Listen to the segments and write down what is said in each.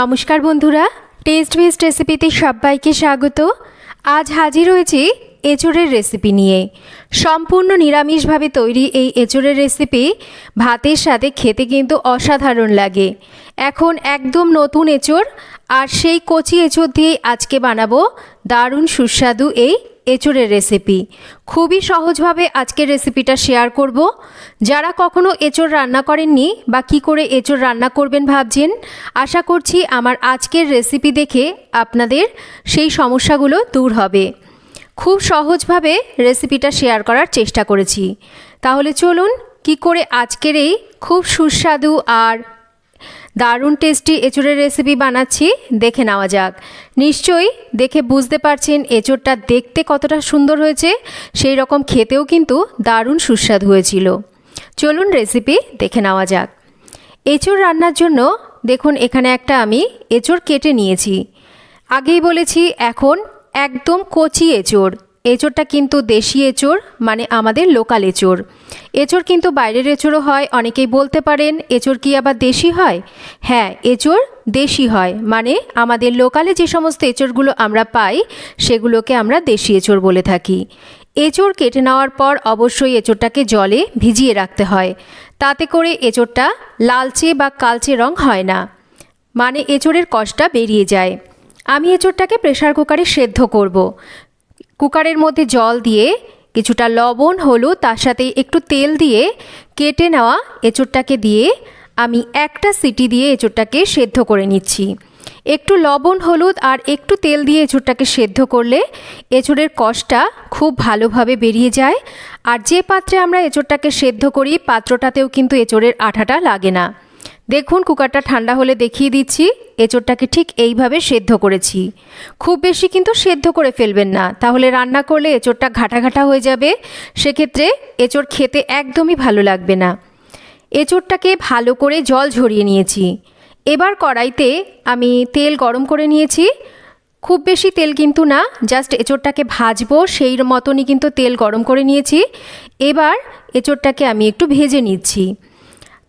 নমস্কার বন্ধুরা test best রেসিপিতে সবাইকে স্বাগত। আজ হাজির হয়েছি এঁচোড়ের রেসিপি নিয়ে। সম্পূর্ণ নিরামিষভাবে তৈরি এই এঁচোড়ের রেসিপি ভাতের সাথে খেতে কিন্তু অসাধারণ লাগে। এখন একদম নতুন এঁচোড় আর সেই কচি এঁচোড় দিয়েই আজকে বানাবো দারুণ সুস্বাদু এই এঁচোড়ের রেসিপি খুবই সহজভাবে আজকের রেসিপিটা শেয়ার করব। যারা কখনো এঁচোড় রান্না করেননি বা কি করে এঁচোড় রান্না করবেন ভাবছেন, আশা করছি আমার আজকের রেসিপি দেখে আপনাদের সেই সমস্যাগুলো দূর হবে। খুব সহজভাবে রেসিপিটা শেয়ার করার চেষ্টা করেছি। তাহলে চলুন কি করে আজকের এই খুব সুস্বাদু আর দারুণ টেস্টি এঁচোড়ের রেসিপি বানাচ্ছি, দেখে নেওয়া যাক। নিশ্চয়ই দেখে বুঝতে পারছেন এঁচোড়টা দেখতে কতটা সুন্দর হয়েছে, সেই রকম খেতেও কিন্তু দারুণ সুস্বাদু হয়েছিল। চলুন রেসিপি দেখে নেওয়া যাক। এঁচোড় রান্নার জন্য দেখুন এখানে একটা আমি এঁচোড় কেটে নিয়েছি। আগেই বলেছি, এখন একদম কচি এঁচোড়। এঁচোড়টা কিন্তু দেশি এঁচোড় মানে আমাদের লোকাল এঁচোড়। এঁচোড় কিন্তু বাইরের এঁচোড়ও হয়, অনেকেই বলতে পারেন, এঁচোড় কি আবার দেশি হয়? হ্যাঁ এঁচোড় দেশি হয় মানে আমাদের লোকালে যে সমস্ত এঁচোড়গুলো আমরা পাই, সেগুলোকে আমরা দেশি এঁচোড় বলে থাকি। এঁচোড় কেটে নেওয়ার পর অবশ্যই এঁচোড়টাকে জলে ভিজিয়ে রাখতে হয়। তাতে করে এঁচোড়টা লালচে বা কালচে রং হয় না মানে এঁচোড়ের কষটা বেরিয়ে যায়। আমি এঁচোড়টাকে প্রেশার কুকারে সেদ্ধ করব। কুকারের মধ্যে জল দিয়ে কিছুটা লবণ, হলুদ, তার সাথে একটু তেল দিয়ে কেটে নেওয়া এঁচোড়টাকে দিয়ে আমি একটা সিটি দিয়ে এঁচোড়টাকে সেদ্ধ করে নিচ্ছি। একটু লবণ, হলুদ আর একটু তেল দিয়ে এঁচোড়টাকে সেদ্ধ করলে এঁচোড়ের কষটা খুব ভালোভাবে বেরিয়ে যায়। আর যে পাত্রে আমরা এঁচোড়টাকে সেদ্ধ করি, পাত্রটাতেও কিন্তু এঁচোড়ের আঠাটা লাগে না। দেখুন কুকারটা ঠান্ডা হলে দেখিয়ে দিচ্ছি, এঁচোড়টাকে ঠিক এইভাবে সেদ্ধ করেছি। খুব বেশি কিন্তু সেদ্ধ করে ফেলবেন না, তাহলে রান্না করলে এঁচোড়টা ঘাটা ঘাটা হয়ে যাবে, সেক্ষেত্রে এঁচোড় খেতে একদমই ভালো লাগবে না। এঁচোড়টাকে ভালো করে জল ঝরিয়ে নিয়েছি। এবার কড়াইতে আমি তেল গরম করে নিয়েছি। খুব বেশি তেল কিন্তু না, জাস্ট এঁচোড়টাকে ভাজবো, সেই মতনই কিন্তু তেল গরম করে নিয়েছি। এবার এঁচোড়টাকে আমি একটু ভেজে নিচ্ছি।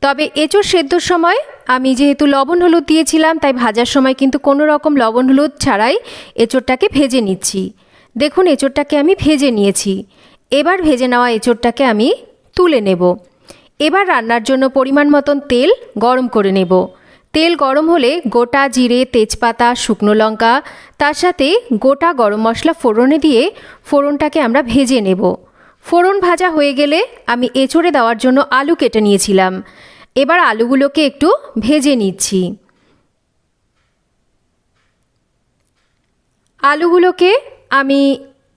তবে এঁচোড় সেদ্ধর সময় আমি যেহেতু লবণ হলুদ দিয়েছিলাম, তাই ভাজার সময় কিন্তু কোনো রকম লবণ হলুদ ছাড়াই এঁচোড়টাকে ভেজে নিচ্ছি। দেখুন, এঁচোড়টাকে আমি ভেজে নিয়েছি। এবার ভেজে নেওয়া এঁচোড়টাকে আমি তুলে নেব। এবার রান্নার জন্য পরিমাণ মতন তেল গরম করে নেব। তেল গরম হলে গোটা জিরে, তেজপাতা, শুকনো লঙ্কা, তার সাথে গোটা গরম মশলা ফোড়নে দিয়ে ফোড়নটাকে আমরা ভেজে নেব। ফোড়ন ভাজা হয়ে গেলে আমি এঁচড়ে দেওয়ার জন্য আলু কেটে নিয়েছিলাম। এবার আলুগুলোকে একটু ভেজে নিচ্ছি। আলুগুলোকে আমি,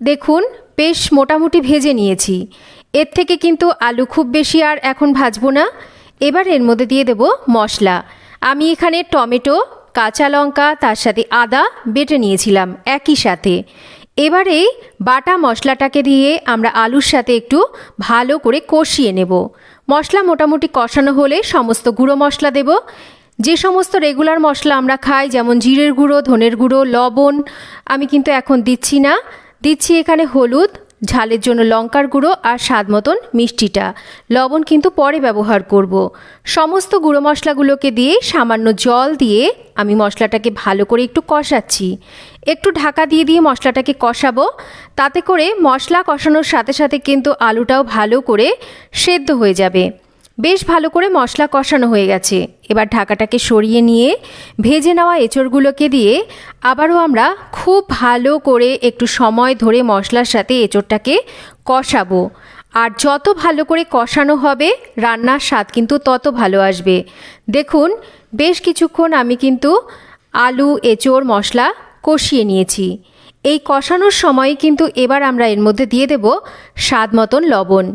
দেখুন, বেশ মোটামুটি ভেজে নিয়েছি। এর থেকে কিন্তু আলু খুব বেশি আর এখন ভাজবো না। এবার এর মধ্যে দিয়ে দেব মশলা। আমি এখানে টমেটো, কাঁচা লঙ্কা, তার সাথে আদা বেটে নিয়েছিলাম একই সাথে। এবারে বাটা মশলাটাকে দিয়ে আমরা আলুর সাথে একটু ভালো করে কষিয়ে নেব। মশলা মোটামুটি কষানো হলে সমস্ত গুঁড়ো মশলা দেব। যে সমস্ত রেগুলার মশলা আমরা খাই, যেমন জিরের গুঁড়ো, ধনের গুঁড়ো, লবণ, আমি কিন্তু এখন দিচ্ছি না। দিচ্ছি এখানে হলুদ ঝালের জন্য লঙ্কার গুঁড়ো আর স্বাদ মতন মিষ্টিটা। লবণ কিন্তু পরে ব্যবহার করব। সমস্ত গুঁড়ো মশলাগুলোকে দিয়ে সামান্য জল দিয়ে আমি মশলাটাকে ভালো করে একটু কষাচ্ছি। একটু ঢাকা দিয়ে দিয়ে মশলাটাকে কষাবো। তাতে করে মশলা কষানোর সাথে সাথে কিন্তু আলুটাও ভালো করে সেদ্ধ হয়ে যাবে। বেশ ভালো করে মশলা কষানো হয়ে গেছে। এবার ঢাকাটাকে সরিয়ে নিয়ে ভেজে নেওয়া এঁচড়গুলোকে দিয়ে আবারও আমরা খুব ভালো করে একটু সময় ধরে মশলার সাথে এঁচড়টাকে কষাবো। আর যত ভালো করে কষানো হবে, রান্নার স্বাদ কিন্তু তত ভালো আসবে। দেখুন, বেশ কিছুক্ষণ আমি কিন্তু আলু, এঁচড়, মশলা কষিয়ে নিয়েছি। এই কষানোর সময় কিন্তু এবার আমরা এর মধ্যে দিয়ে দেব স্বাদ মতন লবণ।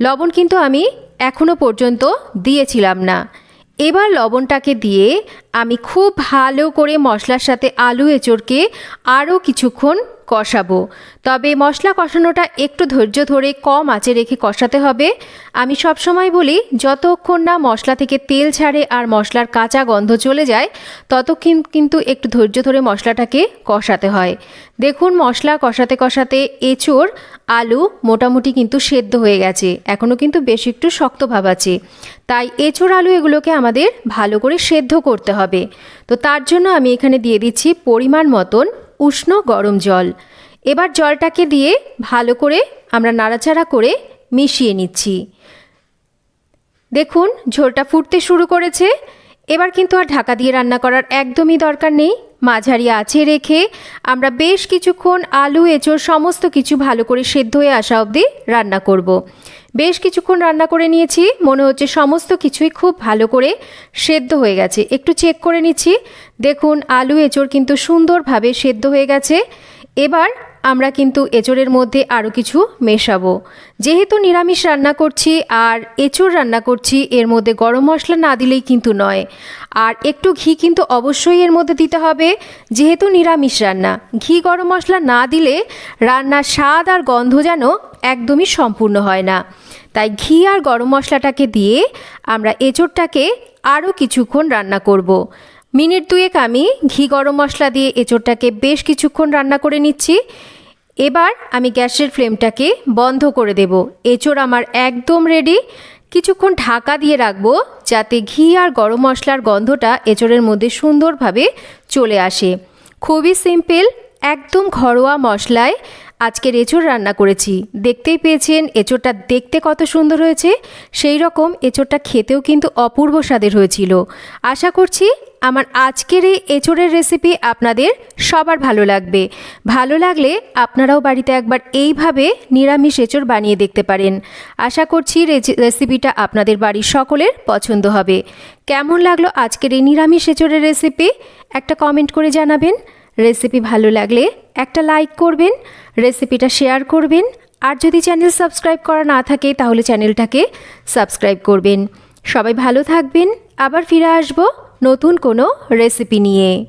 লবণ কিন্তু আমি এখনও পর্যন্ত দিয়েছিলাম না। এবার লবণটাকে দিয়ে আমি খুব ভালো করে মশলার সাথে আলু এঁচড়কে আরও কিছুক্ষণ কষাবো। তবে মশলা কষানোটা একটু ধৈর্য ধরে কম আঁচে রেখে কষাতে হবে। আমি সবসময় বলি, যতক্ষণ না মশলা থেকে তেল ছাড়ে আর মশলার কাঁচা গন্ধ চলে যায়, ততক্ষণ কিন্তু একটু ধৈর্য ধরে মশলাটাকে কষাতে হয়। দেখুন, মশলা কষাতে কষাতে এঁচোড়, আলু মোটামুটি কিন্তু সেদ্ধ হয়ে গেছে। এখনও কিন্তু বেশ একটু শক্ত ভাব আছে। তাই এঁচোড়, আলু এগুলোকে আমাদের ভালো করে সেদ্ধ করতে হবে। তো তার জন্য আমি এখানে দিয়ে দিচ্ছি পরিমাণ মতন উষ্ণ গরম জল। এবার জলটাকে দিয়ে ভালো করে আমরা নাড়াচাড়া করে মিশিয়ে নিচ্ছি। দেখুন, ঝোলটা ফুটতে শুরু করেছে। এবার কিন্তু আর ঢাকা দিয়ে রান্না করার একদমই দরকার নেই। মাঝারি আঁচে রেখে আমরা বেশ কিছুক্ষণ আলু, এঁচোড়, সমস্ত কিছু ভালো করে সেদ্ধ হয়ে আসা অবধি রান্না করব। বেশ কিছুক্ষণ রান্না করে নিয়েছি। মনে হচ্ছে সমস্ত কিছুই খুব ভালো করে সেদ্ধ হয়ে গেছে। একটু চেক করে নিচ্ছি। দেখুন, আলু, এঁচোড় কিন্তু সুন্দরভাবে সেদ্ধ হয়ে গেছে। এবার আমরা কিন্তু এঁচোড়ের মধ্যে আরও কিছু মেশাবো। যেহেতু নিরামিষ রান্না করছি আর এঁচোড় রান্না করছি, এর মধ্যে গরম মশলা না দিলেই কিন্তু নয়। আর একটু ঘি কিন্তু অবশ্যই এর মধ্যে দিতে হবে। যেহেতু নিরামিষ রান্না, ঘি গরম মশলা না দিলে রান্নার স্বাদ আর গন্ধ যেন একদমই সম্পূর্ণ হয় না। তাই ঘি আর গরম মশলাটাকে দিয়ে আমরা এঁচোড়টাকে আরও কিছুক্ষণ রান্না করব। মিনিট দুয়েক আমি ঘি গরম মশলা দিয়ে এঁচোড়টাকে বেশ কিছুক্ষণ রান্না করে নিচ্ছি। এবার আমি গ্যাসের ফ্লেমটাকে বন্ধ করে দেব। এঁচোড় আমার একদম রেডি। কিছুক্ষণ ঢাকা দিয়ে রাখব যাতে ঘি আর গরম মশলার গন্ধটা এঁচোড়ের মধ্যে সুন্দরভাবে চলে আসে। খুবই সিম্পল, একদম ঘরোয়া মশলায় আজকের এঁচোড় রান্না করেছি। দেখতেই পেয়েছেন, এঁচোড়টা দেখতে কত সুন্দর হয়েছে। সেই রকম এঁচোড়টা খেতেও কিন্তু অপূর্ব স্বাদের হয়েছিল। আশা করছি আমার আজকের এই এঁচোড়ের রেসিপি আপনাদের সবার ভালো লাগবে। ভালো লাগলে আপনারাও বাড়িতে একবার এইভাবে নিরামিষ এঁচোড় বানিয়ে দেখতে পারেন। আশা করছি রেসিপিটা আপনাদের বাড়ির সকলের পছন্দ হবে। কেমন লাগল আজকের এই নিরামিষ এঁচোড়ের রেসিপি? একটা কমেন্ট করে জানাবেন। রেসিপি ভালো লাগলে একটা লাইক করবেন। রেসিপিটা শেয়ার করবেন। আর যদি চ্যানেল সাবস্ক্রাইব করা না থাকে, তাহলে চ্যানেলটাকে সাবস্ক্রাইব করবেন। সবাই ভালো থাকবেন। আবার ফিরে আসব নতুন কোনো রেসিপি নিয়ে।